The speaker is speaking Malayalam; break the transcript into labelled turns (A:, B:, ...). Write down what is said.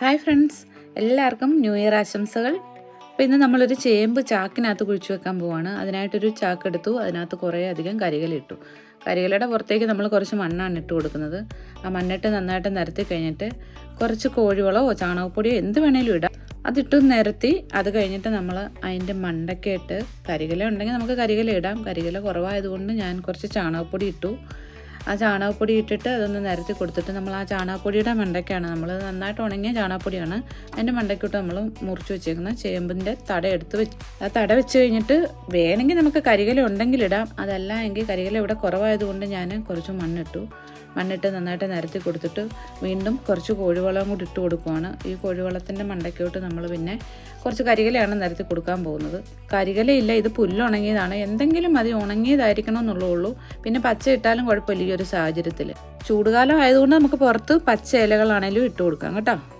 A: ഹായ് ഫ്രണ്ട്സ് എല്ലാവർക്കും ന്യൂ ഇയർ ആശംസകൾ. അപ്പോൾ ഇന്ന് നമ്മളൊരു ചേമ്പ് ചാക്കിനകത്ത് കുഴിച്ചു വെക്കാൻ പോവാണ്. അതിനായിട്ടൊരു ചാക്ക് എടുത്തു അതിനകത്ത് കുറേ അധികം കരികളിട്ടു കരികലയുടെ പുറത്തേക്ക് നമ്മൾ കുറച്ച് മണ്ണാണ് ഇട്ട് കൊടുക്കുന്നത്. ആ മണ്ണിട്ട് നന്നായിട്ട് നിരത്തി കഴിഞ്ഞിട്ട് കുറച്ച് കോഴിവളമോ ചാണകപ്പൊടിയോ എന്ത് വേണേലും ഇടാം. അതിട്ട് നിരത്തി അത് കഴിഞ്ഞിട്ട് നമ്മൾ അതിന്റെ മണ്ടയ്ക്ക് ഇട്ട് കരികല ഉണ്ടെങ്കിൽ നമുക്ക് കരികല ഇടാം. കരികല കുറവായതുകൊണ്ട് ഞാൻ കുറച്ച് ചാണകപ്പൊടി ഇട്ടു. ആ ചാണകപ്പൊടി ഇട്ടിട്ട് അതൊന്ന് നിരത്തി കൊടുത്തിട്ട് നമ്മൾ ആ ചാണകപ്പൊടിയുടെ മണ്ടയ്ക്കാണ് നമ്മൾ നന്നായിട്ട് ഉണങ്ങിയ ചാണകപ്പൊടിയാണ്. അതിന്റെ മണ്ടയ്ക്കിട്ട് നമ്മൾ മുറിച്ച് വെച്ചേക്കുന്ന ചേമ്പിന്റെ തട എടുത്ത് വെച്ച് ആ തട വെച്ച് കഴിഞ്ഞിട്ട് വേണമെങ്കിൽ നമുക്ക് കരികല ഉണ്ടെങ്കിൽ ഇടാം. അതല്ല എങ്കിൽ കരികല ഇവിടെ കുറവായതുകൊണ്ട് ഞാൻ കുറച്ച് മണ്ണിട്ടു. മണ്ണിട്ട് നന്നായിട്ട് നിരത്തി കൊടുത്തിട്ട് വീണ്ടും കുറച്ച് കോഴിവളം കൂടി ഇട്ട് കൊടുക്കുവാണ്. ഈ കോഴിവളത്തിന്റെ മണ്ടയ്ക്കോട്ട് നമ്മൾ പിന്നെ കുറച്ച് കരികലയാണ് നിരത്തി കൊടുക്കാൻ പോകുന്നത്. കരികലയില്ല ഇത് പുല്ലുണങ്ങിയതാണ്. എന്തെങ്കിലും അത് ഉണങ്ങിയതായിരിക്കണം എന്നുള്ളൂ പിന്നെ പച്ച ഇട്ടാലും കുഴപ്പമില്ല ഈ ഒരു സാഹചര്യത്തിൽ ചൂടുകാലം ആയതുകൊണ്ട് നമുക്ക് പുറത്ത് പച്ച ഇലകളാണെങ്കിലും ഇട്ട് കൊടുക്കാം കേട്ടോ.